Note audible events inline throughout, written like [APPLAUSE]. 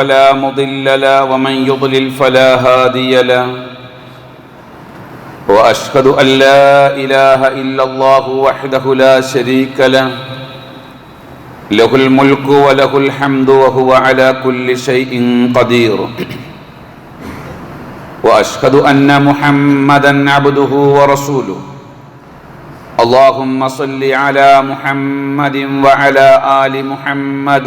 فلا مضل له ومن يضلل فلا هادي له. وأشهد أن لا إله إلا الله وحده لا شريك له. له الملك وله الحمد وهو على كل شيء قدير. وأشهد أن محمدا عبده ورسوله. اللهم صل على محمد وعلى آل محمد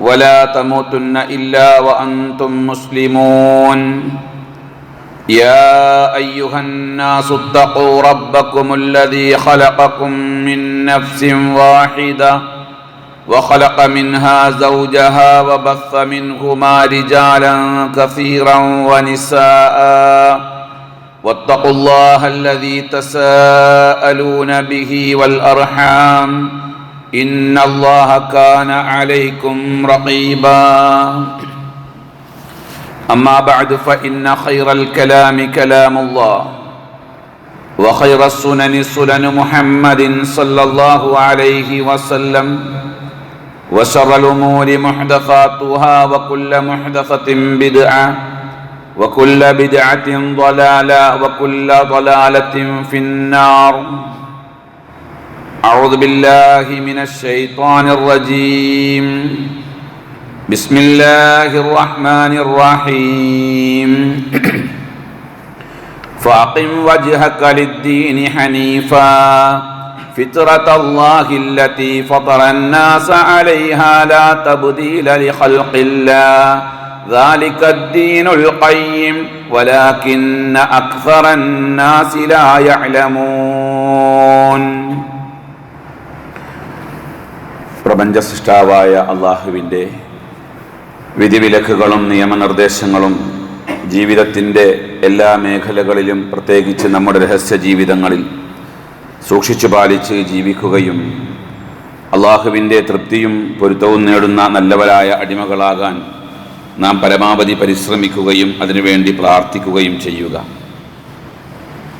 ولا تموتن إلا وأنتم مسلمون. يا أيها الناس اتقوا ربكم الذي خلقكم من نفس واحدة وخلق منها زوجها وبث منهما رجالا كثيرا ونساء. واتقوا الله الذي تساءلون به والأرحام. إن الله كان عليكم رقيبا. أما بعد فإن خير الكلام كلام الله وخير السنن سنن محمد صلى الله عليه وسلم وشر الأمور محدثاتها وكل محدثة بدعة وكل بدعة ضلالة وكل ضلالة في النار. أعوذ بالله من الشيطان الرجيم. بسم الله الرحمن الرحيم. [CLEARS THROAT] فأقم وجهك للدين حنيفا. فطرة الله التي فطر الناس عليها لا تبديل لخلق الله. ذلك الدين القيم ولكن أكثر الناس لا يعلمون. പ്രപഞ്ച സൃഷ്ടാവായ അള്ളാഹുവിന്റെ വിധിവിലക്കുകളും നിയമനിർദ്ദേശങ്ങളും ജീവിതത്തിന്റെ എല്ലാ മേഖലകളിലും പ്രത്യേകിച്ച് നമ്മുടെ രഹസ്യ ജീവിതങ്ങളിൽ സൂക്ഷിച്ചു പാലിച്ച് ജീവിക്കുകയും അള്ളാഹുവിന്റെ തൃപ്തിയും പൊരുത്തവും നേടുന്ന നല്ലവരായ അടിമകളാകാൻ നാം പരമാവധി പരിശ്രമിക്കുകയും അതിനുവേണ്ടി പ്രാർത്ഥിക്കുകയും ചെയ്യുക.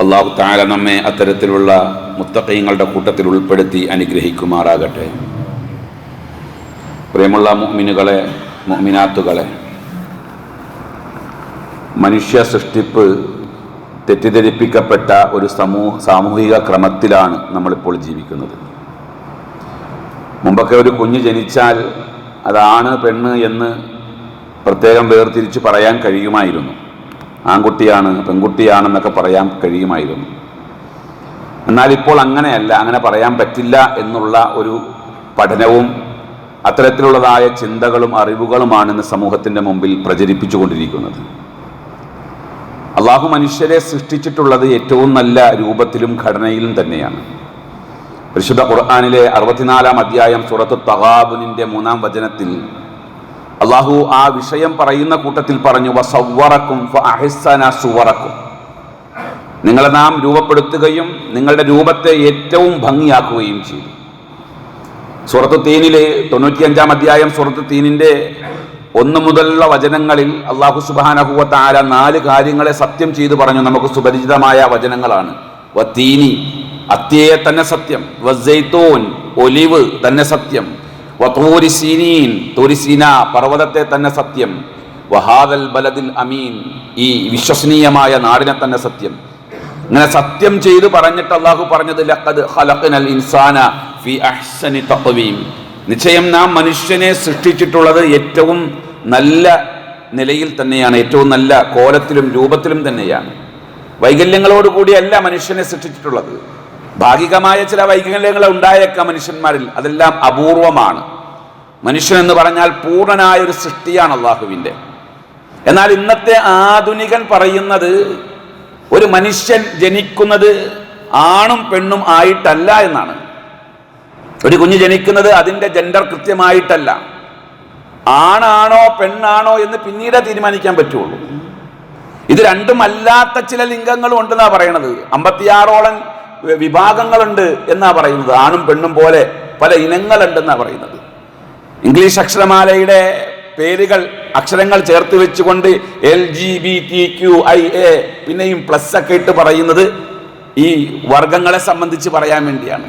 അള്ളാഹു താര നമ്മെ അത്തരത്തിലുള്ള മുത്തക്കയങ്ങളുടെ കൂട്ടത്തിൽ ഉൾപ്പെടുത്തി അനുഗ്രഹിക്കുമാറാകട്ടെ. പ്രിയമുള്ള മുഹ്മിനുകളെ മുഹ്മിനാത്തുകളെ മനുഷ്യ സൃഷ്ടിപ്പ് തെറ്റിദ്ധരിപ്പിക്കപ്പെട്ട ഒരു സമൂഹ സാമൂഹിക ക്രമത്തിലാണ് നമ്മളിപ്പോൾ ജീവിക്കുന്നത്. മുമ്പൊക്കെ ഒരു കുഞ്ഞ് ജനിച്ചാൽ അതാണ് പെണ്ണ് എന്ന് പ്രത്യേകം വേർതിരിച്ച് പറയാൻ കഴിയുമായിരുന്നു. ആൺകുട്ടിയാണ് പെൺകുട്ടിയാണെന്നൊക്കെ പറയാൻ കഴിയുമായിരുന്നു. എന്നാൽ ഇപ്പോൾ അങ്ങനെയല്ല അങ്ങനെ പറയാൻ പറ്റില്ല എന്നുള്ള ഒരു പഠനവും അത്തരത്തിലുള്ളതായ ചിന്തകളും അറിവുകളുമാണ് ഇന്ന് സമൂഹത്തിന്റെ മുമ്പിൽ പ്രചരിപ്പിച്ചുകൊണ്ടിരിക്കുന്നത്. അള്ളാഹു മനുഷ്യരെ സൃഷ്ടിച്ചിട്ടുള്ളത് ഏറ്റവും നല്ല രൂപത്തിലും ഘടനയിലും തന്നെയാണ്. പരിശുദ്ധ ഖുർആാനിലെ അറുപത്തിനാലാം അധ്യായം സുറത്ത് തഹാബുനിന്റെ മൂന്നാം വചനത്തിൽ അള്ളാഹു ആ വിഷയം പറയുന്ന കൂട്ടത്തിൽ പറഞ്ഞു വസവറക്കും സുവറക്കും. നിങ്ങളെ നാം രൂപപ്പെടുത്തുകയും നിങ്ങളുടെ രൂപത്തെ ഏറ്റവും ഭംഗിയാക്കുകയും ചെയ്തു. സുറത്ത് തീനിലെ തൊണ്ണൂറ്റിയഞ്ചാം അധ്യായം സുഹൃത്ത് തീനിന്റെ ഒന്ന് മുതലുള്ള വചനങ്ങളിൽ അള്ളാഹു സുബാനഹുവ ആര നാല് കാര്യങ്ങളെ സത്യം ചെയ്തു പറഞ്ഞു. നമുക്ക് സുപരിചിതമായ വചനങ്ങളാണ്. വീനി അത്യേ തന്നെ സത്യം. വസൈത്തോൻ ഒലിവ് തന്നെ സത്യം. വതൂരിസീനീൻ തോരിസീന പർവതത്തെ തന്നെ സത്യം. വഹാദൽ ബലദിൽ അമീൻ ഈ വിശ്വസനീയമായ നാടിനെ തന്നെ സത്യം. ഇങ്ങനെ സത്യം ചെയ്തു പറഞ്ഞിട്ട് അള്ളാഹു പറഞ്ഞത് ലഖദ് ഖലഖനൽ ഇൻസാന ഫി അഹ്സനി തഖ്വീം നിശ്ചയം നാം മനുഷ്യനെ സൃഷ്ടിച്ചിട്ടുള്ളത് ഏറ്റവും നല്ല നിലയിൽ തന്നെയാണ് ഏറ്റവും നല്ല കോലത്തിലും രൂപത്തിലും തന്നെയാണ്. വൈകല്യങ്ങളോട് കൂടിയല്ല മനുഷ്യനെ സൃഷ്ടിച്ചിട്ടുള്ളത്. ഭാഗികമായ ചില വൈകല്യങ്ങൾ ഉണ്ടായേക്കാം മനുഷ്യന്മാരിൽ അതെല്ലാം അപൂർവമാണ്. മനുഷ്യൻ എന്ന് പറഞ്ഞാൽ പൂർണനായ ഒരു സൃഷ്ടിയാണ് അള്ളാഹുവിന്റെ. എന്നാൽ ഇന്നത്തെ ആധുനികൻ പറയുന്നത് ഒരു മനുഷ്യൻ ജനിക്കുന്നത് ആണും പെണ്ണും ആയിട്ടല്ല എന്നാണ്. ഒരു കുഞ്ഞ് ജനിക്കുന്നത് അതിന്റെ ജെൻഡർ കൃത്യമായിട്ടല്ല. ആണാണോ പെണ്ണാണോ എന്ന് പിന്നീട് തീരുമാനിക്കാൻ പറ്റുള്ളൂ. ഇത് രണ്ടും അല്ലാത്ത ചില ലിംഗങ്ങളും ഉണ്ടെന്നാ പറയണത്. അമ്പത്തിയാറോളം വിഭാഗങ്ങളുണ്ട് എന്നാ പറയുന്നത്. ആണും പെണ്ണും പോലെ പല ഇനങ്ങളുണ്ടെന്നാ പറയുന്നത്. ഇംഗ്ലീഷ് അക്ഷരമാലയുടെ പേരുകൾ അക്ഷരങ്ങൾ ചേർത്ത് വെച്ചുകൊണ്ട് L G B T Q I A പിന്നെയും പ്ലസ് ഒക്കെ ഇട്ട് പറയുന്നത് ഈ വർഗങ്ങളെ സംബന്ധിച്ച് പറയാൻ വേണ്ടിയാണ്.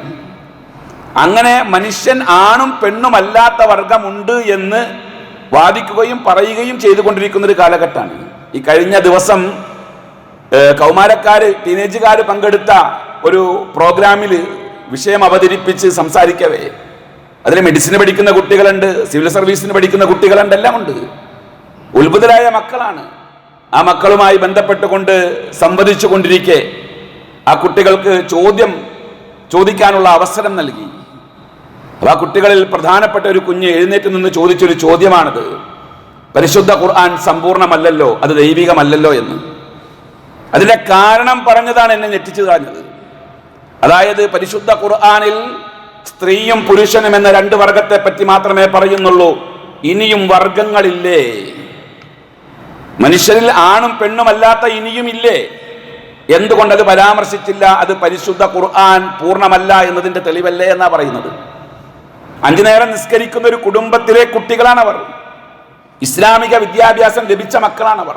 അങ്ങനെ മനുഷ്യൻ ആണും പെണ്ണും അല്ലാത്ത വർഗമുണ്ട് എന്ന് വാദിക്കുകയും പറയുകയും ചെയ്തുകൊണ്ടിരിക്കുന്ന ഒരു കാലഘട്ടമാണ്. ഈ കഴിഞ്ഞ ദിവസം കൗമാരക്കാർ ടീനേജുകാർ പങ്കെടുത്ത ഒരു പ്രോഗ്രാമിൽ വിഷയം അവതരിപ്പിച്ച് സംസാരിക്കവേ. അതിൽ മെഡിസിന് പഠിക്കുന്ന കുട്ടികളുണ്ട് സിവിൽ സർവീസിന് പഠിക്കുന്ന കുട്ടികളുണ്ട് എല്ലാം ഉണ്ട് ഉത്ഭുതരായ മക്കളാണ്. ആ മക്കളുമായി ബന്ധപ്പെട്ടുകൊണ്ട് സംവദിച്ചു കൊണ്ടിരിക്കെ ആ കുട്ടികൾക്ക് ചോദ്യം ചോദിക്കാനുള്ള അവസരം നൽകി. അപ്പൊ ആ കുട്ടികളിൽ പ്രധാനപ്പെട്ട ഒരു കുഞ്ഞ് എഴുന്നേറ്റ് നിന്ന് ചോദിച്ചൊരു ചോദ്യമാണത്. പരിശുദ്ധ ഖുർആൻ സമ്പൂർണമല്ലല്ലോ അത് ദൈവികമല്ലല്ലോ എന്ന്. അതിന്റെ കാരണം പറഞ്ഞതാണ് എന്നെ ഞെട്ടിച്ചു കളഞ്ഞത്. അതായത് പരിശുദ്ധ ഖുർആാനിൽ സ്ത്രീയും പുരുഷനും എന്ന രണ്ട് വർഗത്തെ പറ്റി മാത്രമേ പറയുന്നുള്ളൂ. ഇനിയും വർഗങ്ങളില്ലേ? മനുഷ്യരിൽ ആണും പെണ്ണും അല്ലാത്ത ഇനിയും ഇല്ലേ? എന്തുകൊണ്ടത് പരാമർശിച്ചില്ല? അത് പരിശുദ്ധ ഖുർആൻ പൂർണമല്ല എന്നതിന്റെ തെളിവല്ലേ എന്നാ പറയുന്നത്. അഞ്ചു നേരം നിസ്കരിക്കുന്ന ഒരു കുടുംബത്തിലെ കുട്ടികളാണവർ ഇസ്ലാമിക വിദ്യാഭ്യാസം ലഭിച്ച മക്കളാണവർ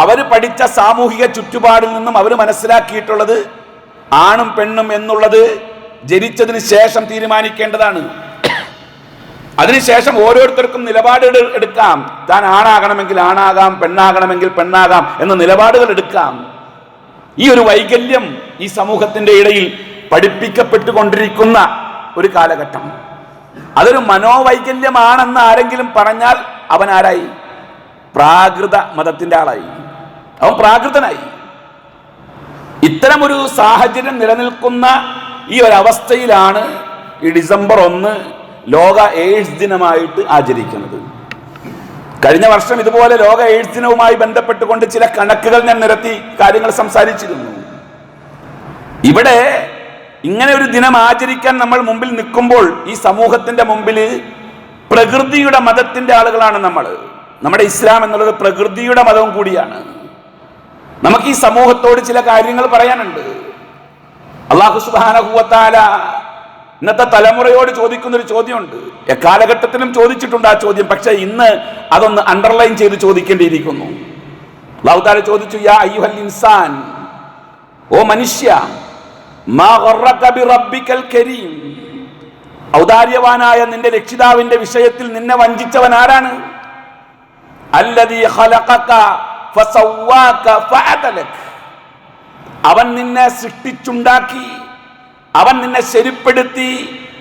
അവർ. പഠിച്ച സാമൂഹിക ചുറ്റുപാടിൽ നിന്നും അവർ മനസ്സിലാക്കിയിട്ടുള്ളത് ആണും പെണ്ണും എന്നുള്ളത് ജനിച്ചതിന് ശേഷം തീരുമാനിക്കേണ്ടതാണ്. അതിനുശേഷം ഓരോരുത്തർക്കും നിലപാട് എടുക്കാം. താൻ ആണാകണമെങ്കിൽ ആണാകാം പെണ്ണാകണമെങ്കിൽ പെണ്ണാകാം എന്ന നിലപാടുകൾ എടുക്കാം. ഈ ഒരു വൈകല്യം ഈ സമൂഹത്തിന്റെ ഇടയിൽ പഠിപ്പിക്കപ്പെട്ടുകൊണ്ടിരിക്കുന്ന ഒരു കാലഘട്ടം. അതൊരു മനോവൈകല്യമാണെന്ന് ആരെങ്കിലും പറഞ്ഞാൽ അവൻ ആരായി? പ്രാകൃത മതത്തിന്റെ ആളായി. അവൻ പ്രാകൃതനായി. ഇത്തരമൊരു സാഹചര്യം നിലനിൽക്കുന്ന ഈ ഒരവസ്ഥയിലാണ് ഈ ഡിസംബർ ഒന്ന് ലോക എയ്ഡ്സ് ദിനമായിട്ട് ആചരിക്കുന്നത്. കഴിഞ്ഞ വർഷം ഇതുപോലെ ലോക എയ്ഡ്സ് ദിനവുമായി ബന്ധപ്പെട്ടുകൊണ്ട് ചില കണക്കുകൾ ഞാൻ നിരത്തി കാര്യങ്ങൾ സംസാരിച്ചിരുന്നു. ഇവിടെ ഇങ്ങനെ ഒരു ദിനം ആചരിക്കാൻ നമ്മൾ മുമ്പിൽ നിൽക്കുമ്പോൾ ഈ സമൂഹത്തിന്റെ മുമ്പിൽ പ്രകൃതിയുടെ മതത്തിന്റെ ആളുകളാണ് നമ്മൾ. നമ്മുടെ ഇസ്ലാം എന്നുള്ളത് പ്രകൃതിയുടെ മതവും കൂടിയാണ്. നമുക്ക് ഈ സമൂഹത്തോട് ചില കാര്യങ്ങൾ പറയാനുണ്ട്. അള്ളാഹു സുബാനഹുവത്താല ഇന്നത്തെ തലമുറയോട് ചോദിക്കുന്ന ഒരു ചോദ്യമുണ്ട്. എക്കാലഘട്ടത്തിലും ചോദിച്ചിട്ടുണ്ട് ആ ചോദ്യം. പക്ഷെ ഇന്ന് അതൊന്ന് അണ്ടർലൈൻ ചെയ്ത് ചോദിക്കേണ്ടിയിരിക്കുന്നു. അള്ളാഹു താല ചോദിച്ചു യാ അയ്യുഹൽ ഇൻസാൻ ഓ മനുഷ്യ ഔദാര്യവാനായ നിന്റെ രക്ഷിതാവിന്റെ വിഷയത്തിൽ നിന്നെ വഞ്ചിച്ചവൻ ആരാണ്? അവൻ നിന്നെ സൃഷ്ടിച്ചുണ്ടാക്കി അവൻ നിന്നെ ശരിപ്പെടുത്തി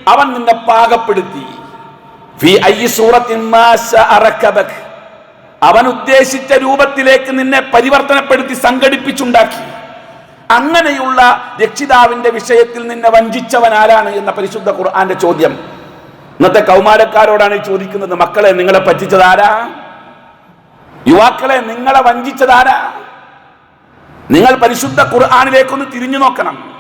അവൻ നിന്നെ പാകപ്പെടുത്തി. അവൻ ഉദ്ദേശിച്ച രൂപത്തിലേക്ക് നിന്നെ പരിവർത്തനപ്പെടുത്തി സംഘടിപ്പിച്ചുണ്ടാക്കി. അങ്ങനെയുള്ള രക്ഷിതാവിന്റെ വിഷയത്തിൽ നിന്നെ വഞ്ചിച്ചവൻ ആരാണ് എന്ന പരിശുദ്ധ ഖുർആന്റെ ചോദ്യം. ഇന്നത്തെ കൗമാരക്കാരോടാണ് ചോദിക്കുന്നത് മക്കളെ നിങ്ങളെ പറ്റിച്ചതാരാ യുവാക്കളെ നിങ്ങളെ വഞ്ചിച്ചതാരാ നിങ്ങൾ പരിശുദ്ധ ഖുർആാനിലേക്കൊന്ന് തിരിഞ്ഞു നോക്കണം.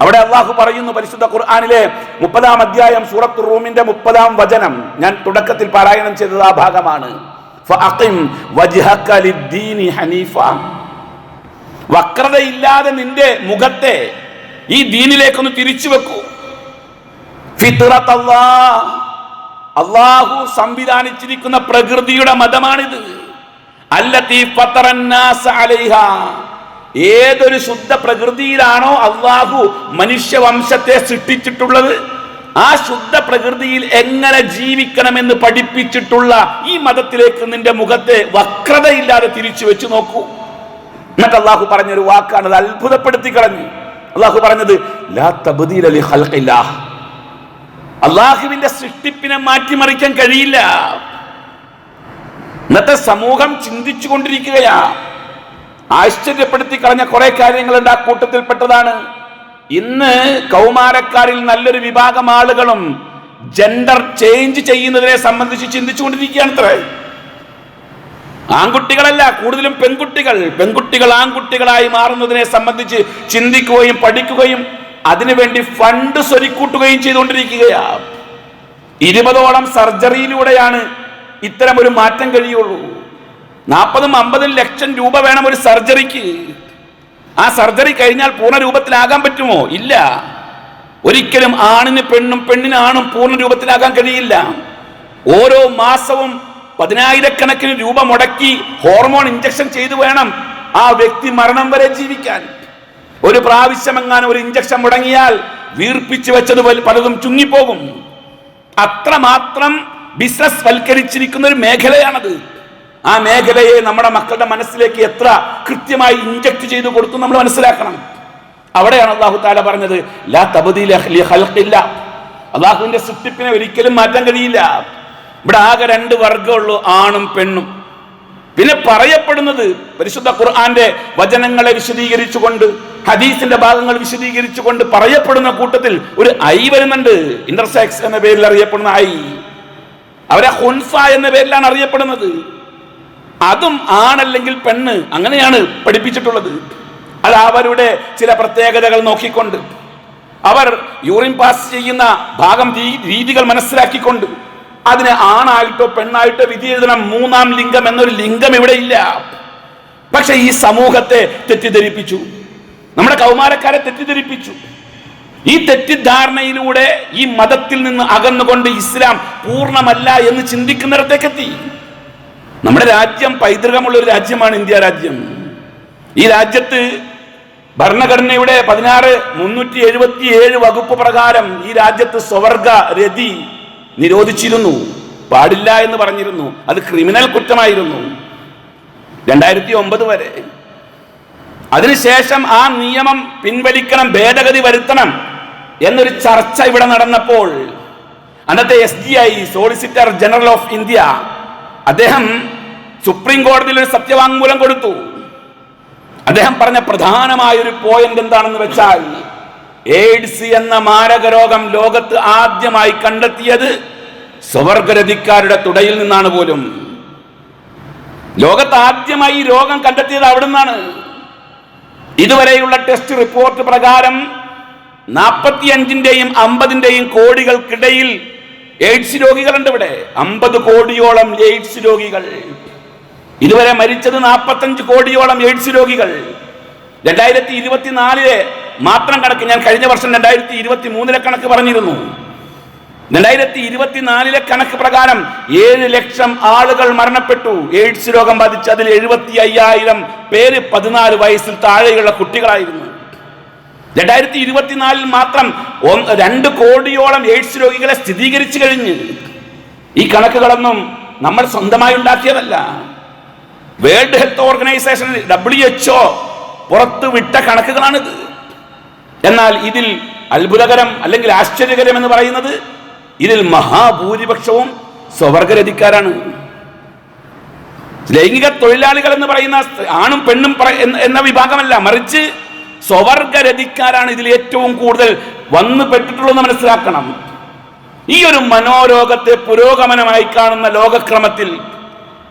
അവിടെ അള്ളാഹു പറയുന്നു പരിശുദ്ധ ഖുർആാനിലെ മുപ്പതാം അധ്യായം സൂറത്ത് റൂമിന്റെ മുപ്പതാം വചനം. ഞാൻ തുടക്കത്തിൽ പാരായണം ചെയ്തത് ആ ഭാഗമാണ്. ഫഅഖിം വജ്ഹക ലിദ്ദീനി ഹനീഫ. വക്രതയില്ലാതെ നിന്റെ മുഖത്തെ ഈ ദീനിലേക്കൊന്ന് തിരിച്ചു വെക്കൂ. അല്ലാഹ്. അള്ളാഹു സംവിധാനിച്ചിരിക്കുന്ന പ്രകൃതിയുടെ മതമാണിത്. ഏതൊരു ശുദ്ധ പ്രകൃതിയിലാണോ അള്ളാഹു മനുഷ്യവംശത്തെ സൃഷ്ടിച്ചിട്ടുള്ളത്? ആ ശുദ്ധ പ്രകൃതിയിൽ എങ്ങനെ ജീവിക്കണമെന്ന് പഠിപ്പിച്ചിട്ടുള്ള ഈ മതത്തിലേക്ക് നിന്റെ മുഖത്തെ വക്രതയില്ലാതെ തിരിച്ചു വെച്ച് നോക്കൂ. എന്നിട്ട് അള്ളാഹു പറഞ്ഞൊരു വാക്കാണ് അത് അത്ഭുതപ്പെടുത്തി കളഞ്ഞു. അള്ളാഹു പറഞ്ഞത്. അള്ളാഹുവിന്റെ സൃഷ്ടിപ്പിനെ മാറ്റിമറിക്കാൻ കഴിയില്ല. ഇന്നത്തെ സമൂഹം ചിന്തിച്ചു കൊണ്ടിരിക്കുകയാ. ആശ്ചര്യപ്പെടുത്തി കളഞ്ഞ കുറെ കാര്യങ്ങളുണ്ട് ആ കൂട്ടത്തിൽപ്പെട്ടതാണ്. ഇന്ന് കൗമാരക്കാരിൽ നല്ലൊരു വിഭാഗം ആളുകളും ജെൻഡർ ചേഞ്ച് ചെയ്യുന്നതിനെ സംബന്ധിച്ച് ചിന്തിച്ചുകൊണ്ടിരിക്കുകയാണ് അത്രേ ആൺകുട്ടികളല്ല കൂടുതലും പെൺകുട്ടികൾ. പെൺകുട്ടികൾ ആൺകുട്ടികളായി മാറുന്നതിനെ സംബന്ധിച്ച് ചിന്തിക്കുകയും പഠിക്കുകയും അതിനുവേണ്ടി ഫണ്ട് സ്വരിക്കൂട്ടുകയും ചെയ്തുകൊണ്ടിരിക്കുകയാ. ഇരുപതോളം സർജറിയിലൂടെയാണ് ഇത്തരം ഒരു മാറ്റം കഴിയുള്ളൂ. നാൽപ്പതും അമ്പതും ലക്ഷം രൂപ വേണം ഒരു സർജറിക്ക്. ആ സർജറി കഴിഞ്ഞാൽ പൂർണ രൂപത്തിലാകാൻ പറ്റുമോ? ഇല്ല. ഒരിക്കലും ആണിന് പെണ്ണും പെണ്ണിന് ആണും പൂർണ രൂപത്തിലാകാൻ കഴിയില്ല. ഓരോ മാസവും പതിനായിരക്കണക്കിന് രൂപ മുടക്കി ഹോർമോൺ ഇഞ്ചക്ഷൻ ചെയ്തു വേണം ആ വ്യക്തി മരണം വരെ ജീവിക്കാൻ. ഒരു പ്രാവശ്യം എങ്ങാനും ഒരു ഇഞ്ചക്ഷൻ മുടങ്ങിയാൽ വീർപ്പിച്ചു വെച്ചത് പല- പലതും ചുങ്ങിപ്പോകും. അത്രമാത്രം ബിസിനസ് വൽക്കരിച്ചിരിക്കുന്ന ഒരു മേഖലയാണത്. ആ മേഖലയെ നമ്മുടെ മക്കളുടെ മനസ്സിലേക്ക് എത്ര കൃത്യമായി ഇഞ്ചക്ട് ചെയ്തു കൊടുത്തു നമ്മൾ മനസ്സിലാക്കണം. അവിടെയാണ് അള്ളാഹു താല പറഞ്ഞത് ലാ തബദീല അള്ളാഹുവിന്റെ സൃഷ്ടിപ്പിനെ ഒരിക്കലും മാറ്റാൻ കഴിയില്ല. ഇവിടെ ആകെ രണ്ട് വർഗമുള്ളൂ ആണും പെണ്ണും. പിന്നെ പറയപ്പെടുന്നത് പരിശുദ്ധ ഖുർആന്റെ വചനങ്ങളെ വിശദീകരിച്ചുകൊണ്ട് ഹദീസിന്റെ ഭാഗങ്ങൾ വിശദീകരിച്ചുകൊണ്ട് പറയപ്പെടുന്ന കൂട്ടത്തിൽ ഒരു ഐ വരുന്നുണ്ട്. ഇന്റർസെക്സ് എന്ന പേരിൽ അറിയപ്പെടുന്ന ഐ. അവരെ ഹുൻഫ എന്ന പേരിലാണ് അറിയപ്പെടുന്നത്. അതും ആണല്ലെങ്കിൽ പെണ്ണ് അങ്ങനെയാണ് പഠിപ്പിച്ചിട്ടുള്ളത്. അത് അവരുടെ ചില പ്രത്യേകതകൾ നോക്കിക്കൊണ്ട്. അവർ യൂറിൻ പാസ് ചെയ്യുന്ന ഭാഗം രീതികൾ മനസ്സിലാക്കിക്കൊണ്ട്. അതിനെ ആണായിട്ടോ പെണ്ണായിട്ടോ വിധി എഴുതണം മൂന്നാം ലിംഗം എന്നൊരു ലിംഗം ഇവിടെ ഇല്ല. പക്ഷെ ഈ സമൂഹത്തെ തെറ്റിദ്ധരിപ്പിച്ചു. നമ്മുടെ കൗമാരക്കാരെ തെറ്റിദ്ധരിപ്പിച്ചു. ഈ തെറ്റിദ്ധാരണയിലൂടെ ഈ മതത്തിൽ നിന്ന് അകന്നുകൊണ്ട് ഇസ്ലാം പൂർണമല്ല എന്ന് ചിന്തിക്കുന്നിടത്തേക്കെത്തി. നമ്മുടെ രാജ്യം പൈതൃകമുള്ള ഒരു രാജ്യമാണ് ഇന്ത്യ രാജ്യം. ഈ രാജ്യത്ത് ഭരണഘടനയുടെ പതിനാറ് മുന്നൂറ്റി എഴുപത്തി ഏഴ് വകുപ്പ് പ്രകാരം ഈ രാജ്യത്ത് സ്വവർഗ രതി നിരോധിച്ചിരുന്നു. പാടില്ല എന്ന് പറഞ്ഞിരുന്നു. അത് ക്രിമിനൽ കുറ്റമായിരുന്നു. രണ്ടായിരത്തി ഒമ്പത് വരെ. അതിനുശേഷം ആ നിയമം പിൻവലിക്കണം ഭേദഗതി വരുത്തണം എന്നൊരു ചർച്ച ഇവിടെ നടന്നപ്പോൾ അന്നത്തെ S D I solicitor general of India അദ്ദേഹം സുപ്രീം കോടതിയിൽ ഒരു സത്യവാങ്മൂലം കൊടുത്തു. അദ്ദേഹം പറഞ്ഞ പ്രധാനമായ ഒരു പോയിന്റ് എന്താണെന്ന് വെച്ചാൽ എയ്ഡ്സ് എന്ന മാരക രോഗം ലോകത്ത് ആദ്യമായി കണ്ടെത്തിയത് സ്വവർഗരതിക്കാരുടെ തുടയിൽ നിന്നാണ് പോലും. ലോകത്ത് ആദ്യമായി ഈ രോഗം കണ്ടെത്തിയത് അവിടെ നിന്നാണ് ഇതുവരെയുള്ള ടെസ്റ്റ് റിപ്പോർട്ട് പ്രകാരം നാൽപ്പത്തിയഞ്ചിന്റെയും അമ്പതിന്റെയും കോടികൾക്കിടയിൽ എയ്ഡ്സ് രോഗികളുണ്ട് ഇവിടെ. അമ്പത് കോടിയോളം എയ്ഡ്സ് രോഗികൾ. ഇതുവരെ മരിച്ചത് നാൽപ്പത്തഞ്ച് കോടിയോളം എയ്ഡ്സ് രോഗികൾ. രണ്ടായിരത്തി ഇരുപത്തിനാലിലെ മാത്രം കണക്ക് ഞാൻ കഴിഞ്ഞ വർഷം രണ്ടായിരത്തി ഇരുപത്തി മൂന്നിലെ കണക്ക് പറഞ്ഞിരുന്നു. രണ്ടായിരത്തി ഇരുപത്തിനാലിലെ കണക്ക് പ്രകാരം ഏഴ് ലക്ഷം ആളുകൾ മരണപ്പെട്ടു. എയ്ഡ്സ് രോഗം ബാധിച്ച് അതിൽ എഴുപത്തി അയ്യായിരം പേര് പതിനാല് വയസ്സിൽ താഴെയുള്ള കുട്ടികളായിരുന്നു. രണ്ടായിരത്തി ഇരുപത്തിനാലിൽ മാത്രം രണ്ട് കോടിയോളം എയ്ഡ്സ് രോഗികളെ സ്ഥിരീകരിച്ചു കഴിഞ്ഞ്. ഈ കണക്കുകളൊന്നും നമ്മൾ സ്വന്തമായി ഉണ്ടാക്കിയതല്ല. World Health Organization W H O പുറത്തുവിട്ട കണക്കുകളാണിത്. എന്നാൽ ഇതിൽ അത്ഭുതകരം അല്ലെങ്കിൽ ആശ്ചര്യകരം എന്ന് പറയുന്നത് ഇതിൽ മഹാഭൂരിപക്ഷവും സ്വവർഗരതിക്കാരാണ് ലൈംഗിക തൊഴിലാളികൾ എന്ന് പറയുന്ന ആണും പെണ്ണും എന്ന- എന്ന വിഭാഗമല്ല മറിച്ച് സ്വവർഗരതിക്കാരാണ് ഇതിൽ ഏറ്റവും കൂടുതൽ വന്നു പെട്ടിട്ടുള്ളതെന്ന് മനസ്സിലാക്കണം. ഈ ഒരു മനോരോഗത്തെ പുരോഗമനമായി കാണുന്ന ലോകക്രമത്തിൽ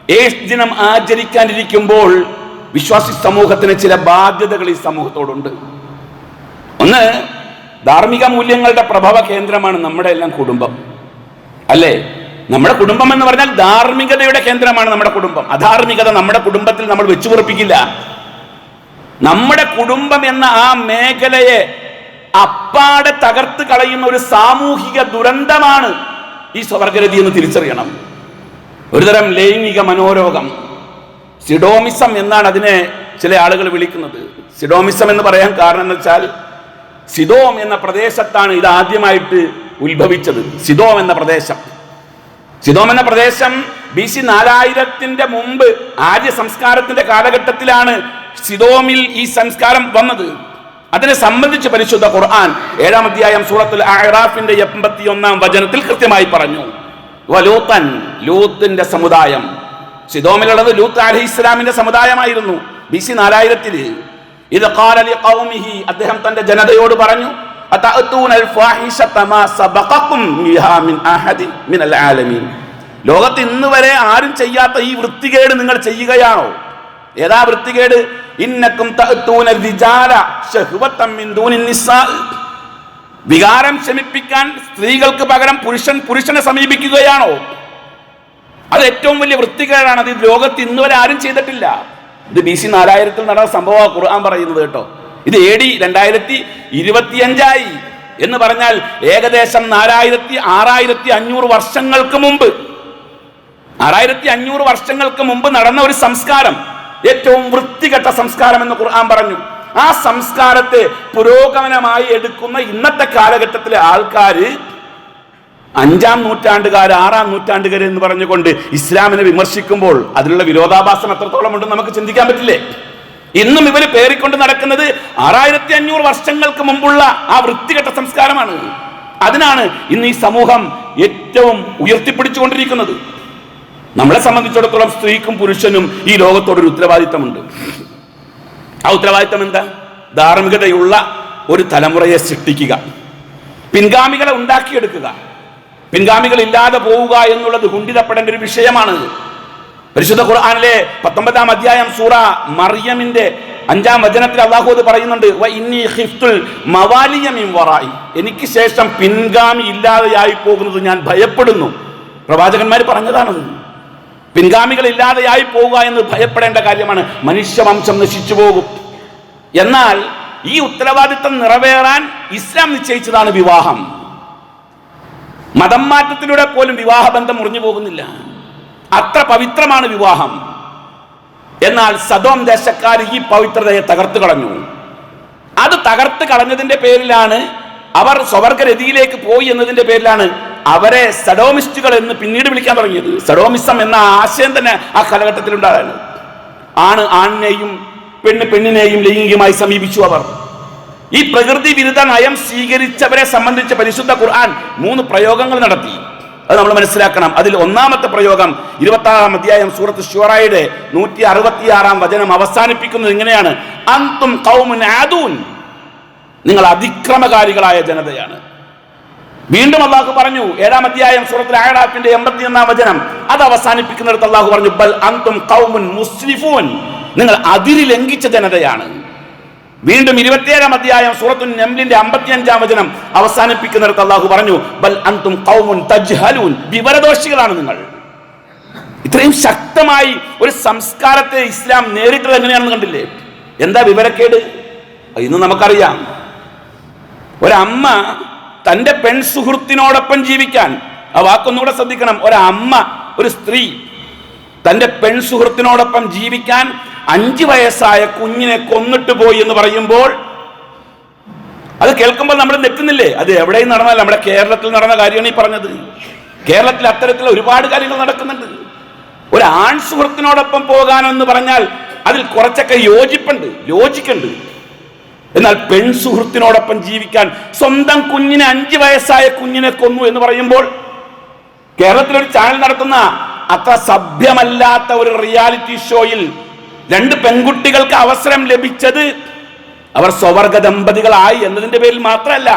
ഏഷ് ദിനം ആചരിക്കാനിരിക്കുമ്പോൾ വിശ്വാസി സമൂഹത്തിന് ചില ബാധ്യതകൾ ഈ സമൂഹത്തോടുണ്ട്. ഒന്ന് ധാർമ്മിക മൂല്യങ്ങളുടെ പ്രഭവ കേന്ദ്രമാണ് നമ്മുടെ എല്ലാം കുടുംബം. അല്ലേ? നമ്മുടെ കുടുംബം എന്ന് പറഞ്ഞാൽ ധാർമ്മികതയുടെ കേന്ദ്രമാണ് നമ്മുടെ കുടുംബം. അധാർമികത നമ്മുടെ കുടുംബത്തിൽ നമ്മൾ വെച്ചു പൊറപ്പിക്കില്ല. നമ്മുടെ കുടുംബം എന്ന ആ മേഖലയെ അപ്പാടെ തകർത്ത് കളയുന്ന ഒരു സാമൂഹിക ദുരന്തമാണ് ഈ സ്വവർഗരതി എന്ന് തിരിച്ചറിയണം. ഒരുതരം ലൈംഗിക മനോരോഗം സിഡോമിസം എന്നാണ് അതിനെ ചില ആളുകൾ വിളിക്കുന്നത്. സിഡോമിസം എന്ന് പറയാൻ കാരണം എന്ന് വെച്ചാൽ സിഡോം എന്ന പ്രദേശത്താണ് ഇത് ആദ്യമായിട്ട് ഉത്ഭവിച്ചത്. സിദോം എന്ന പ്രദേശം. സിദോം എന്ന പ്രദേശം ബി സി നാലായിരത്തിന്റെ മുമ്പ് ആര്യ സംസ്കാരത്തിന്റെ കാലഘട്ടത്തിലാണ് സിദോമിൽ ഈ സംസ്കാരം വന്നത്. അതിനെ സംബന്ധിച്ച് പരിശുദ്ധ ഖുർആൻ ഏഴാം അധ്യായം സൂറത്തുൽ അഹ്റാഫിന്റെ എൺപത്തി ഒന്നാം വചനത്തിൽ കൃത്യമായി പറഞ്ഞു. വലൂത്തൻ ലൂത്തിന്റെ സമുദായം. സിദോമിലുള്ളത് ലൂത്ത് അലി ഇസ്ലാമിന്റെ സമുദായമായിരുന്നു. ബി സി നാലായിരത്തിൽ ഇത് കാലലി കൗമിഹി അദ്ദേഹം തന്റെ ജനതയോട് പറഞ്ഞു ലോകത്ത് ഇന്ന് വരെ ആരും ചെയ്യാത്ത ഈ വൃത്തികേട് നിങ്ങൾ ചെയ്യുകയാണോ? ഏതാ വൃത്തികേട്? ഇന്നക്കും വികാരം ശമിപ്പിക്കാൻ സ്ത്രീകൾക്ക് പകരം പുരുഷൻ പുരുഷനെ സമീപിക്കുകയാണോ? അത് ഏറ്റവും വലിയ വൃത്തികേടാണ്. അത് ലോകത്ത് ഇന്ന് വരെ ആരും ചെയ്തിട്ടില്ല. ഇത് ബി സി നാലായിരത്തിൽ നടന്ന സംഭവമാണ് ഖുർആൻ പറയുന്നത് കേട്ടോ. ഇത് എ ഡി രണ്ടായിരത്തി ഇരുപത്തിയഞ്ചായി എന്ന് പറഞ്ഞാൽ ഏകദേശം നാലായിരത്തി ആറായിരത്തി അഞ്ഞൂറ് വർഷങ്ങൾക്ക് മുമ്പ് ആറായിരത്തി അഞ്ഞൂറ് വർഷങ്ങൾക്ക് മുമ്പ് നടന്ന ഒരു സംസ്കാരം ഏറ്റവും വൃത്തികെട്ട സംസ്കാരം എന്ന് ഖുർആൻ പറഞ്ഞു. ആ സംസ്കാരത്തെ പുരോഗമനമായി എടുക്കുന്ന ഇന്നത്തെ കാലഘട്ടത്തിലെ ആൾക്കാര് അഞ്ചാം നൂറ്റാണ്ടുകാർ ആറാം നൂറ്റാണ്ടുകാർ എന്ന് പറഞ്ഞുകൊണ്ട് ഇസ്ലാമിനെ വിമർശിക്കുമ്പോൾ അതിലുള്ള വിരോധാഭാസം എത്രത്തോളം ഉണ്ടെന്ന് നമുക്ക് ചിന്തിക്കാൻ പറ്റില്ലേ? ഇന്നും ഇവർ പേറിക്കൊണ്ട് നടക്കുന്നത് ആറായിരത്തി അഞ്ഞൂറ് വർഷങ്ങൾക്ക് മുമ്പുള്ള ആ വൃത്തികെട്ട സംസ്കാരമാണ്. അതിനാണ് ഇന്ന് ഈ സമൂഹം ഏറ്റവും ഉയർത്തിപ്പിടിച്ചുകൊണ്ടിരിക്കുന്നത്. നമ്മളെ സംബന്ധിച്ചിടത്തോളം സ്ത്രീക്കും പുരുഷനും ഈ ലോകത്തോടൊരു ഉത്തരവാദിത്തമുണ്ട്. ആ ഉത്തരവാദിത്തം എന്താ? ധാർമ്മികതയുള്ള ഒരു തലമുറയെ സൃഷ്ടിക്കുക. പിൻഗാമികളെ ഉണ്ടാക്കിയെടുക്കുക. പിൻഗാമികൾ ഇല്ലാതെ പോവുക എന്നുള്ളത് കുണ്ടിതപ്പെടേണ്ട ഒരു വിഷയമാണ്. പരിശുദ്ധ ഖുർആാനിലെ പത്തൊമ്പതാം അധ്യായം സൂറ മറിയമിന്റെ അഞ്ചാം വചനത്തിൽ അള്ളാഹു അത് പറയുന്നുണ്ട്. എനിക്ക് ശേഷം പിൻഗാമി ഇല്ലാതെയായി പോകുന്നത് ഞാൻ ഭയപ്പെടുന്നു. പ്രവാചകന്മാർ പറഞ്ഞതാണ് പിൻഗാമികൾ ഇല്ലാതെയായി പോവുക എന്ന് ഭയപ്പെടേണ്ട കാര്യമാണ്. മനുഷ്യവംശം നശിച്ചു പോകും. എന്നാൽ ഈ ഉത്തരവാദിത്തം നിറവേറാൻ ഇസ്ലാം നിശ്ചയിച്ചതാണ് വിവാഹം. മതം മാറ്റത്തിലൂടെ പോലും വിവാഹബന്ധം മുറിഞ്ഞു പോകുന്നില്ല. അത്ര പവിത്രമാണ് വിവാഹം. എന്നാൽ സദോം ദേശക്കാർ ഈ പവിത്രതയെ തകർത്ത് കളഞ്ഞു. അത് തകർത്ത് കളഞ്ഞതിന്റെ പേരിലാണ് അവർ സ്വവർഗരതിയിലേക്ക് പോയി എന്നതിന്റെ പേരിലാണ് അവരെ സഡോമിസ്റ്റുകൾ എന്ന് പിന്നീട് വിളിക്കാൻ തുടങ്ങിയത്. സഡോമിസം എന്ന ആശയം തന്നെ ആ കാലഘട്ടത്തിൽ ഉണ്ടായിരുന്നു ആണ് ആണിനെയും പെണ്ണ് പെണ്ണിനെയും ലൈംഗികമായി സമീപിച്ചു അവർ. ഈ പ്രകൃതി വിരുദ്ധ നയം സ്വീകരിച്ചവരെ സംബന്ധിച്ച് പരിശുദ്ധ ഖുർആൻ മൂന്ന് പ്രയോഗങ്ങൾ നടത്തി. അത് നമ്മൾ മനസ്സിലാക്കണം. അതിൽ ഒന്നാമത്തെ പ്രയോഗം ഇരുപത്തി ആറാം അധ്യായം സൂറത്ത് ഷുറായുടെ നൂറ്റി അറുപത്തിയാറാം വചനം അവസാനിപ്പിക്കുന്നത് ഇങ്ങനെയാണ്. അന്തും ആദൂൻ. നിങ്ങൾ അതിക്രമകാരികളായ ജനതയാണ്. വീണ്ടും അള്ളാഹു പറഞ്ഞു ഏഴാം അധ്യായം സൂറത്തിൽ എൺപത്തി എൺപത്തിയൊന്നാം വചനം അത് അവസാനിപ്പിക്കുന്നിടത്ത് അള്ളാഹു പറഞ്ഞു ബൽ അന്തും നിങ്ങൾ അതിരി ലംഘിച്ച ജനതയാണ്. വീണ്ടും ഇരുപത്തിയേഴാം അധ്യായം സൂറത്തു നംലിന്റെ അമ്പത്തിയഞ്ചാം വചനം അവസാനിപ്പിക്കുന്നിടത്ത് അള്ളാഹു പറഞ്ഞു ബൽ അന്തും തജ്ഹലൂൻ. വിവരദോഷികളാണ് നിങ്ങൾ. ഇത്രയും ശക്തമായി ഒരു സംസ്കാരത്തെ ഇസ്ലാം നേരിട്ടത് എങ്ങനെയാണെന്ന് കണ്ടില്ലേ? എന്താ വിവരക്കേട്? ഇന്ന് നമുക്കറിയാം. ഒരമ്മ തന്റെ പെൺ സുഹൃത്തിനോടൊപ്പം ജീവിക്കാൻ ആ വാക്കൊന്നുകൂടെ ശ്രദ്ധിക്കണം. ഒരമ്മ ഒരു സ്ത്രീ തന്റെ പെൺ സുഹൃത്തിനോടൊപ്പം ജീവിക്കാൻ അഞ്ചു വയസ്സായ കുഞ്ഞിനെ കൊന്നിട്ട് പോയി എന്ന് പറയുമ്പോൾ അത് കേൾക്കുമ്പോൾ നമ്മൾ നെറ്റുന്നില്ലേ അത് എവിടെയും നടന്നല്ല നമ്മുടെ കേരളത്തിൽ നടന്ന കാര്യമാണ് ഈ പറഞ്ഞത്. കേരളത്തിൽ അത്തരത്തിൽ ഒരുപാട് കാര്യങ്ങൾ നടക്കുന്നുണ്ട്. ഒരു ആൺ സുഹൃത്തിനോടൊപ്പം പോകാനെന്ന് പറഞ്ഞാൽ അതിൽ കുറച്ചൊക്കെ യോജിപ്പുണ്ട് യോജിക്കുണ്ട് എന്നാൽ പെൺ സുഹൃത്തിനോടൊപ്പം ജീവിക്കാൻ സ്വന്തം കുഞ്ഞിനെ അഞ്ചു വയസ്സായ കുഞ്ഞിനെ കൊന്നു എന്ന് പറയുമ്പോൾ കേരളത്തിൽ ഒരു ചാനൽ നടത്തുന്ന അത്ര സഭ്യമല്ലാത്ത ഒരു റിയാലിറ്റി ഷോയിൽ രണ്ട് പെൺകുട്ടികൾക്ക് അവസരം ലഭിച്ചത് അവർ സ്വവർഗ ദമ്പതികളായി എന്നതിന്റെ പേരിൽ മാത്രമല്ല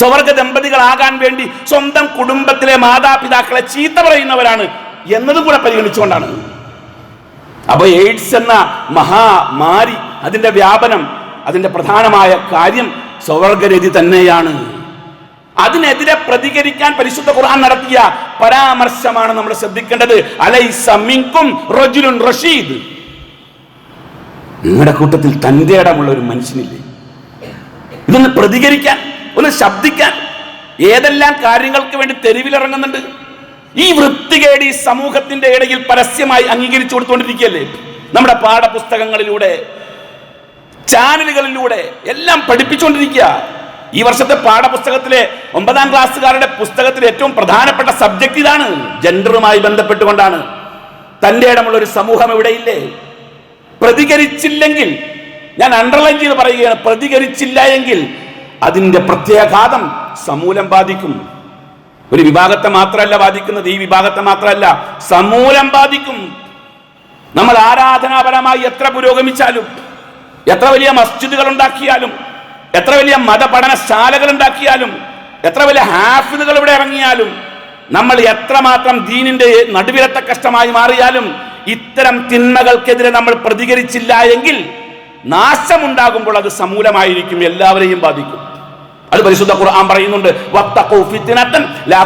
സ്വവർഗ ദമ്പതികളാകാൻ വേണ്ടി സ്വന്തം കുടുംബത്തിലെ മാതാപിതാക്കളെ ചീത്ത പറയുന്നവരാണ് എന്നതും കൂടെ പരിഗണിച്ചുകൊണ്ടാണ്. അപ്പൊ എയ്ഡ്സ് എന്ന മഹാമാരി അതിന്റെ വ്യാപനം അതിന്റെ പ്രധാനമായ കാര്യം സ്വവർഗരതി തന്നെയാണ്. അതിനെതിരെ പ്രതികരിക്കാൻ പരിശുദ്ധ ഖുർആൻ നടത്തിയ പരാമർശമാണ് നമ്മൾ ശ്രദ്ധിക്കേണ്ടത്. അലൈസ മിങ്കും റജുലുൻ റഷീദ്. നിങ്ങളുടെ കൂട്ടത്തിൽ തന്റെ ഇടമുള്ള ഒരു മനുഷ്യനില്ലേ? ഇതൊന്ന് പ്രതികരിക്കാൻ ഒന്ന് ശബ്ദിക്കാൻ ഏതെല്ലാം കാര്യങ്ങൾക്ക് വേണ്ടി തെരുവിലിറങ്ങുന്നുണ്ട്? ഈ വൃത്തികേട് ഈ സമൂഹത്തിന്റെ ഇടയിൽ പരസ്യമായി അംഗീകരിച്ചു കൊടുത്തുകൊണ്ടിരിക്കുകയല്ലേ? നമ്മുടെ പാഠപുസ്തകങ്ങളിലൂടെ ചാനലുകളിലൂടെ എല്ലാം പഠിപ്പിച്ചുകൊണ്ടിരിക്കുക. ഈ വർഷത്തെ പാഠപുസ്തകത്തിലെ ഒമ്പതാം ക്ലാസ്സുകാരുടെ പുസ്തകത്തിലെ ഏറ്റവും പ്രധാനപ്പെട്ട സബ്ജക്റ്റ് ഇതാണ് ജെൻഡറുമായി ബന്ധപ്പെട്ടുകൊണ്ടാണ്. തന്റെ ഇടമുള്ള ഒരു സമൂഹം ഇവിടെയില്ലേ? പ്രതികരിച്ചില്ലെങ്കിൽ ഞാൻ അണ്ടർലൈൻ ചെയ്ത് പറയുകയാണ് പ്രതികരിച്ചില്ല എങ്കിൽ അതിന്റെ പ്രത്യാഘാതം സമൂലം ബാധിക്കും. ഒരു വിഭാഗത്തെ മാത്രമല്ല ബാധിക്കുന്നത് ഈ വിഭാഗത്തെ മാത്രമല്ല സമൂലം ബാധിക്കും. നമ്മൾ ആരാധനാപരമായി എത്ര പുരോഗമിച്ചാലും എത്ര വലിയ മസ്ജിദുകൾ ഉണ്ടാക്കിയാലും എത്ര വലിയ മതപഠനശാലകൾ ഉണ്ടാക്കിയാലും എത്ര വലിയ ഹാഫിദുകൾ ഇവിടെ ഇറങ്ങിയാലും നമ്മൾ എത്രമാത്രം ദീനിന്റെ നടുവിലത്തെ കഷ്ടമായി മാറിയാലും ഇത്തരം തിന്മകൾക്കെതിരെ നമ്മൾ പ്രതികരിച്ചില്ല എങ്കിൽ നാശമുണ്ടാകുമ്പോൾ അത് സമൂലമായിരിക്കും എല്ലാവരെയും ബാധിക്കും. അത് പരിശുദ്ധ ഖുർആൻ പറയുന്നുണ്ട് ഫിത്നതൻ ലാ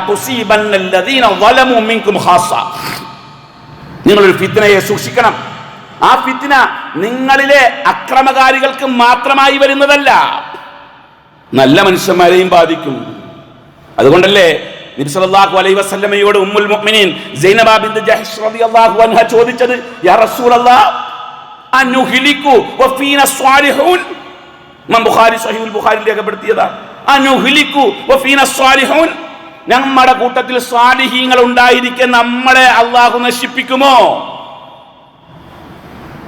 നിങ്ങളൊരു ഫിത്നയെ സൂക്ഷിക്കണം. ആ ഫിത്തിന നിങ്ങളിലെ അക്രമകാരികൾക്ക് മാത്രമായി വരുന്നതല്ല. നല്ല മനുഷ്യന്മാരെയും ബാധിക്കും. അതുകൊണ്ടല്ലേ ഉമ്മുൽ മുഅ്മിനീൻ സൈനബ ബിൻത് ജഹ്ഷ് റളിയല്ലാഹു ചോദിച്ചത് യാ ബുഖാരി ബുഖാരി നമ്മുടെ കൂട്ടത്തിൽ ഉണ്ടായിരിക്കെ നമ്മളെ അള്ളാഹു നശിപ്പിക്കുമോ?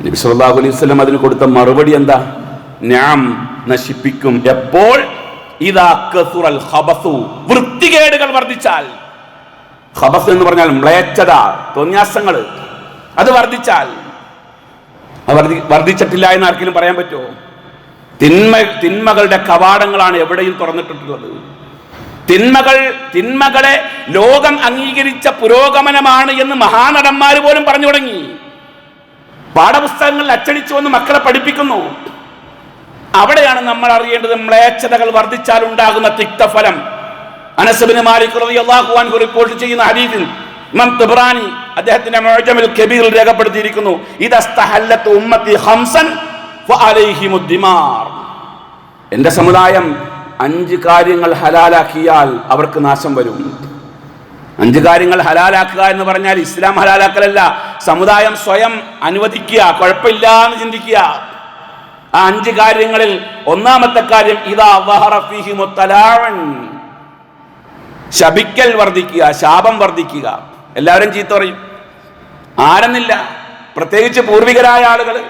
നബി സല്ലല്ലാഹു അലൈഹി വസല്ലം അതിന് കൊടുത്ത മറുപടി എന്താ? ഞാൻ നശിപ്പിക്കും. എപ്പോൾ? വൃത്തികേടുകൾ വർദ്ധിച്ചാൽ. ഹബസ് എന്ന് പറഞ്ഞാൽ മ്ലേച്ഛത തോന്യാസങ്ങൾ. അത് വർദ്ധിച്ചാൽ. വർദ്ധിച്ചിട്ടില്ല എന്ന് ആർക്കെങ്കിലും പറയാൻ പറ്റുമോ? തിന്മ തിന്മകളുടെ കവാടങ്ങളാണ് എവിടെയും തുറന്നിട്ടിട്ടുള്ളത്. തിന്മകൾ തിന്മകളെ ലോകം അംഗീകരിച്ച പുരോഗമനമാണ് എന്ന് മഹാനടന്മാർ പോലും പറഞ്ഞു തുടങ്ങി. പാഠപുസ്തകങ്ങളിൽ അച്ചടിച്ചു വന്ന് മക്കളെ പഠിപ്പിക്കുന്നു. അവിടെയാണ് നമ്മൾ അറിയേണ്ടത് മ്ലേച്ഛതകൾ വർദ്ധിച്ചാൽ ഉണ്ടാകുന്ന തിക്തഫലം അനസബിന് മാലിക് റളിയല്ലാഹു അൻഹു റിപ്പോർട്ട് ചെയ്യുന്ന ഹദീസിൽ ഇമാം തുബ്രാനി അദ്ദേഹത്തിന്റെ മുഅ്ജമുൽ കബീറിൽ രേഖപ്പെടുത്തിയിരിക്കുന്നു ഇദസ്തഹല്ലത്ത് ഉമ്മത്തി ഹംസൻ ഫഅലൈഹിമുദ് ദിമാർ. എന്റെ സമുദായം അഞ്ച് കാര്യങ്ങൾ ഹലാലാക്കിയാൽ അവർക്ക് നാശം വരും. അഞ്ച് കാര്യങ്ങൾ ഹലാലാക്കുക എന്ന് പറഞ്ഞാൽ ഇസ്ലാം ഹലാലാക്കലല്ല. സമുദായം സ്വയം അനുവദിക്കുക കുഴപ്പമില്ല എന്ന് ചിന്തിക്കുക. ആ അഞ്ച് കാര്യങ്ങളിൽ ഒന്നാമത്തെ കാര്യം ഇതാ ശപിക്കൽ വർദ്ധിക്കുക ശാപം വർദ്ധിക്കുക. എല്ലാവരും ചീത്ത പറയും. ആരെന്നില്ല? പ്രത്യേകിച്ച് പൂർവികരായ ആളുകൾ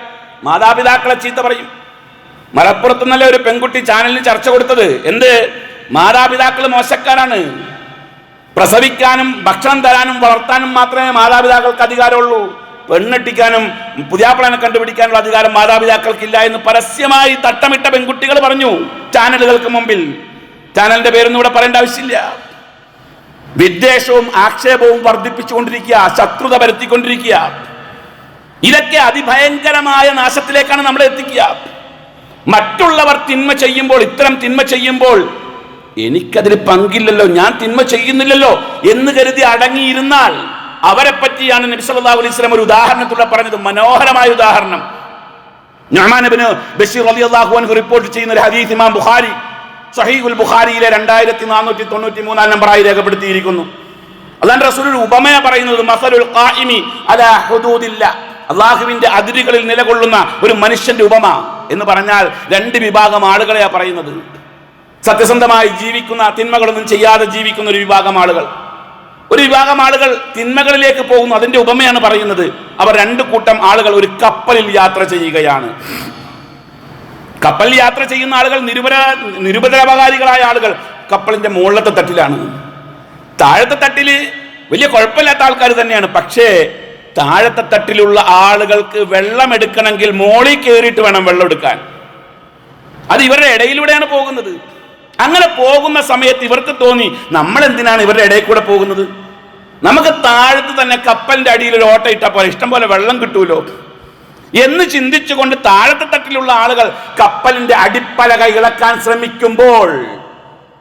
മാതാപിതാക്കളെ ചീത്ത പറയും. മലപ്പുറത്ത് നിന്നല്ലേ ഒരു പെൺകുട്ടി ചാനലിന് ചർച്ച കൊടുത്തത്? എന്ത്? മാതാപിതാക്കൾ മോശക്കാരാണ്. പ്രസവിക്കാനും ഭക്ഷണം തരാനും വളർത്താനും മാത്രമേ മാതാപിതാക്കൾക്ക് അധികാരമുള്ളൂ. പെണ്ണെട്ടിക്കാനും പുതിയാപ്പിളനെ കണ്ടുപിടിക്കാനുള്ള അധികാരം മാതാപിതാക്കൾക്കില്ല എന്ന് പരസ്യമായി തട്ടമിട്ട പെൺകുട്ടികൾ പറഞ്ഞു ചാനലുകൾക്ക് മുമ്പിൽ. ചാനലിന്റെ പേരൊന്നും ഇവിടെ പറയേണ്ട ആവശ്യമില്ല. വിദ്വേഷവും ആക്ഷേപവും വർദ്ധിപ്പിച്ചുകൊണ്ടിരിക്കുക ശത്രുത പരത്തിക്കൊണ്ടിരിക്കുക. ഇതൊക്കെ അതിഭയങ്കരമായ നാശത്തിലേക്കാണ് നമ്മളെ എത്തിക്കുക. മറ്റുള്ളവർ തിന്മ ചെയ്യുമ്പോൾ ഇത്തരം തിന്മ ചെയ്യുമ്പോൾ എനിക്കതിൽ പങ്കില്ലല്ലോ ഞാൻ തിന്മ ചെയ്യുന്നില്ലല്ലോ എന്ന് കരുതി അടങ്ങിയിരുന്നാൽ അവരെ പറ്റിയാണ് നബി സല്ലല്ലാഹു അലൈഹി വസല്ലം ഒരു ഉദാഹരണത്തിലൂടെ പറഞ്ഞത്. മനോഹരമായ ഉദാഹരണം. നുഅ്മാൻ ഇബ്നു ബഷീർ റളിയല്ലാഹു അൻഹു റിപ്പോർട്ട് ചെയ്യുന്ന ഒരു ഹദീസ് ഇമാം ബുഖാരി സഹീഹുൽ ബുഖാരിയിലെ രണ്ടായിരത്തി നാനൂറ്റി തൊണ്ണൂറ്റി മൂന്നാം നമ്പറായി രേഖപ്പെടുത്തിയിരിക്കുന്നു. അല്ലാണ്ട് റസൂൽ ഒരു ഉപമയ പറയുന്നത് മസലുൽ ഖായിമി അലാ ഹുദൂദില്ല. അള്ളാഹുവിന്റെ അതിരുകളിൽ നിലകൊള്ളുന്ന ഒരു മനുഷ്യന്റെ ഉപമ എന്ന് പറഞ്ഞാൽ രണ്ട് വിഭാഗം ആളുകളെയാണ് പറയുന്നത്. സത്യസന്ധമായി ജീവിക്കുന്ന തിന്മകളൊന്നും ചെയ്യാതെ ജീവിക്കുന്ന ഒരു വിഭാഗം ആളുകൾ. ഒരു വിഭാഗം ആളുകൾ തിന്മകളിലേക്ക് പോകുന്നു അതിന്റെ ഉപമയാണ് പറയുന്നത് അവർ രണ്ട് കൂട്ടം ആളുകൾ ഒരു കപ്പലിൽ യാത്ര ചെയ്യുകയാണ്. കപ്പലിൽ യാത്ര ചെയ്യുന്ന ആളുകൾ നിരുപര നിരുപദ്രവകാരികളായ ആളുകൾ കപ്പലിന്റെ മുകളിലത്തെ തട്ടിലാണ്. താഴത്തെ തട്ടിൽ വലിയ കുഴപ്പമില്ലാത്ത ആൾക്കാർ തന്നെയാണ് പക്ഷേ താഴത്തെ തട്ടിലുള്ള ആളുകൾക്ക് വെള്ളം എടുക്കണമെങ്കിൽ മോളിൽ കയറിയിട്ട് വേണം വെള്ളം എടുക്കാൻ. അത് ഇവരുടെ ഇടയിലൂടെയാണ് പോകുന്നത്. അങ്ങനെ പോകുന്ന സമയത്ത് ഇവർക്ക് തോന്നി നമ്മൾ എന്തിനാണ് ഇവരുടെ ഇടയിൽ കൂടെ പോകുന്നത്? നമുക്ക് താഴത്ത് തന്നെ കപ്പലിന്റെ അടിയിൽ ഒരു ഓട്ട ഇട്ടാൽ പോലെ ഇഷ്ടം പോലെ വെള്ളം കിട്ടൂലോ? എന്ന് ചിന്തിച്ചുകൊണ്ട് താഴത്തെ തട്ടിലുള്ള ആളുകൾ കപ്പലിന്റെ അടിപ്പലക ഇളക്കാൻ ശ്രമിക്കുമ്പോൾ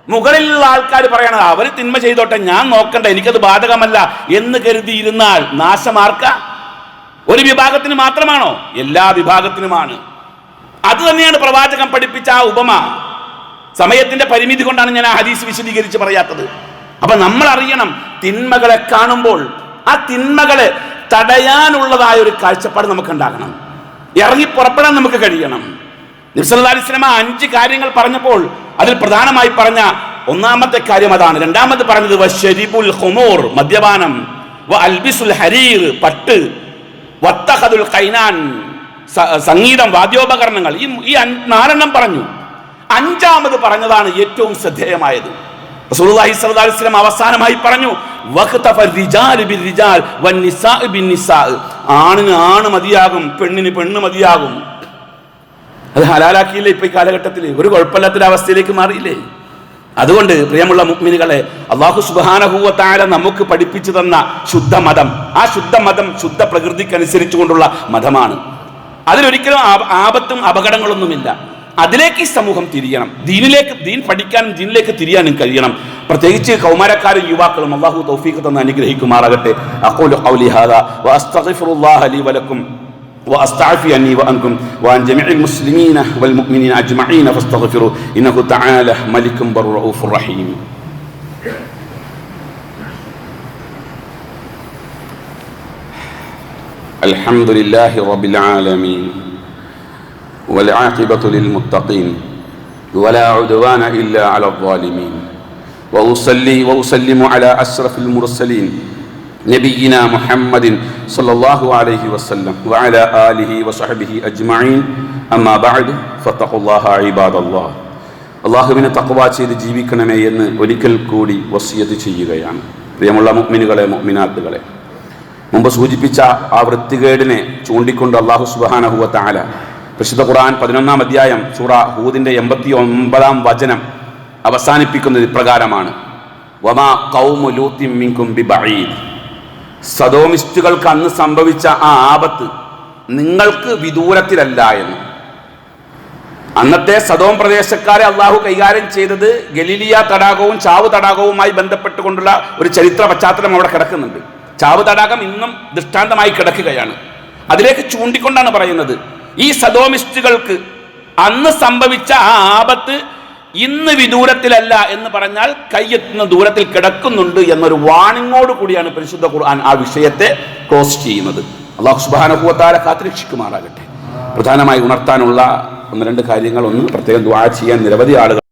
മുകളിലുള്ള ആൾക്കാർ പറയണത് അവർ തിന്മ ചെയ്തോട്ടെ ഞാൻ നോക്കണ്ട എനിക്കത് ബാധകമല്ല എന്ന് കരുതിയിരുന്നാൽ നാശമാർക്ക ഒരു വിഭാഗത്തിന് മാത്രമാണോ? എല്ലാ വിഭാഗത്തിനുമാണ്. അത് തന്നെയാണ് പ്രവാചകം പഠിപ്പിച്ച ആ ഉപമ. സമയത്തിന്റെ പരിമിതി കൊണ്ടാണ് ഞാൻ ആ ഹദീസ് വിശദീകരിച്ച് പറയാത്തത്. അപ്പൊ നമ്മൾ അറിയണം തിന്മകളെ കാണുമ്പോൾ ആ തിന്മകളെ തടയാനുള്ളതായ ഒരു കാഴ്ചപ്പാട് നമുക്ക് ഉണ്ടാകണം ഇറങ്ങി പുറപ്പെടാൻ നമുക്ക് കഴിയണം. നിസ്ലാസ്ലമ അഞ്ച് കാര്യങ്ങൾ പറഞ്ഞപ്പോൾ അതിൽ പ്രധാനമായി പറഞ്ഞ ഒന്നാമത്തെ കാര്യം അതാണ്. രണ്ടാമത് പറഞ്ഞത് ഷരിബുൽ മദ്യപാനം. വ അൽബിസുൽ ഹരീർ പട്ട്. വത്തഹദുൽ കൈനാൻ സംഗീതം വാദ്യോപകരണങ്ങൾ. ഈ ഈ നാലെണ്ണം പറഞ്ഞു. അഞ്ചാമത് പറഞ്ഞതാണ് ഏറ്റവും ശ്രദ്ധേയമായത്. റസൂലുള്ളാഹി അലൈഹി വസല്ലം അവസാനമായി പറഞ്ഞു ആണിന് ആണ് മതിയാകും പെണ്ണിന് പെണ്ണ് മതിയാകും. അത് ഹലാലാക്കിയില്ലേ ഇപ്പൊ ഈ കാലഘട്ടത്തിൽ ഒരു കുഴപ്പമില്ലാത്തൊരു അവസ്ഥയിലേക്ക് മാറിയില്ലേ? അതുകൊണ്ട് പ്രിയമുള്ള മുക്മിനികളെ അള്ളാഹു സുബാനഹൂവത്തായ നമുക്ക് പഠിപ്പിച്ചു തന്ന ശുദ്ധ മതം ആ ശുദ്ധ മതം ശുദ്ധ പ്രകൃതിക്ക് അനുസരിച്ചുകൊണ്ടുള്ള മതമാണ്. അതിലൊരിക്കലും ആപത്തും അപകടങ്ങളൊന്നുമില്ല. അതിലേക്ക് ഈ സമൂഹം തിരിയണം ദീനിലേക്ക് ദീൻ പഠിക്കാനും ദീനിലേക്ക് തിരിയാനും കഴിയണം പ്രത്യേകിച്ച് കൗമാരക്കാരും യുവാക്കളും അള്ളാഹു തൗഫീഖ് തന്ന് അനുഗ്രഹിക്കുമാറാകട്ടെ അഖൂലു ഖൗലി ഹാദാ വഅസ്തഗ്ഫിറുല്ലാഹ ലി വലക്കും واستعفي عني وانكم وعن جميع المسلمين والمؤمنين اجمعين فاستغفروا انه تعالى ملك بر رؤوف رحيم الحمد لله رب العالمين والعاقبة للمتقين ولا عدوان إلا على الظالمين وأصلي وأسلم على أشرف المرسلين نبينا محمد صلى الله عليه وسلم وعلى آله وصحبه أجمعين أما بعد فاتقوا الله عباد الله അള്ളാഹുവിനെ തക്കവ ചെയ്ത് ജീവിക്കണമേ എന്ന് ഒരിക്കൽ കൂടി വസിയത്ത് ചെയ്യുകയാണ് പ്രിയമുള്ള മുഅ്മിനുകളെ മുഅ്മിനാത്തുകളെ മുമ്പ് സൂചിപ്പിച്ച ആ വൃത്തികേടിനെ ചൂണ്ടിക്കൊണ്ട് അള്ളാഹു സുബാനഹുവ താല പ്രസിദ്ധ ഖുർആൻ പതിനൊന്നാം അധ്യായം സൂറ ഹൂദിന്റെ എൺപത്തി ഒമ്പതാം വചനം അവസാനിപ്പിക്കുന്നത് ഇപ്രകാരമാണ്. വമാ ലൂത്തിൻ മിൻകും ബിബഈദ്. സദോമിസ്റ്റുകൾക്ക് അന്ന് സംഭവിച്ച ആ ആപത്ത് നിങ്ങൾക്ക് വിദൂരത്തിലല്ല എന്ന്. അന്നത്തെ സദോം പ്രദേശക്കാരെ അള്ളാഹു കൈകാര്യം ചെയ്തത് ഗലീലിയ തടാകവും ചാവ് തടാകവുമായി ബന്ധപ്പെട്ടുകൊണ്ടുള്ള ഒരു ചരിത്ര പശ്ചാത്തലം അവിടെ കിടക്കുന്നുണ്ട്. ചാവ് തടാകം ഇന്നും ദൃഷ്ടാന്തമായി കിടക്കുകയാണ്. അതിലേക്ക് ചൂണ്ടിക്കൊണ്ടാണ് പറയുന്നത്. ഈ സദോമിസ്റ്റുകൾക്ക് അന്ന് സംഭവിച്ച ആ ആപത്ത് ഇന്ന് വിദൂരത്തിലല്ല എന്ന് പറഞ്ഞാൽ കയ്യെത്തുന്ന ദൂരത്തിൽ കിടക്കുന്നുണ്ട് എന്നൊരു വാണിങ്ങോട് കൂടിയാണ് പരിശുദ്ധ ഖുർആൻ ആ വിഷയത്തെ ക്ലോസ് ചെയ്യുന്നത്. അള്ളാഹു സുബാനുഭവത്താരെ കാത്തിരക്ഷിക്കുമാറാകട്ടെ. പ്രധാനമായി ഉണർത്താനുള്ള ഒന്ന് രണ്ട് കാര്യങ്ങൾ ഒന്ന് പ്രത്യേകം ദ്വാ ചെയ്യാൻ നിരവധി ആളുകൾ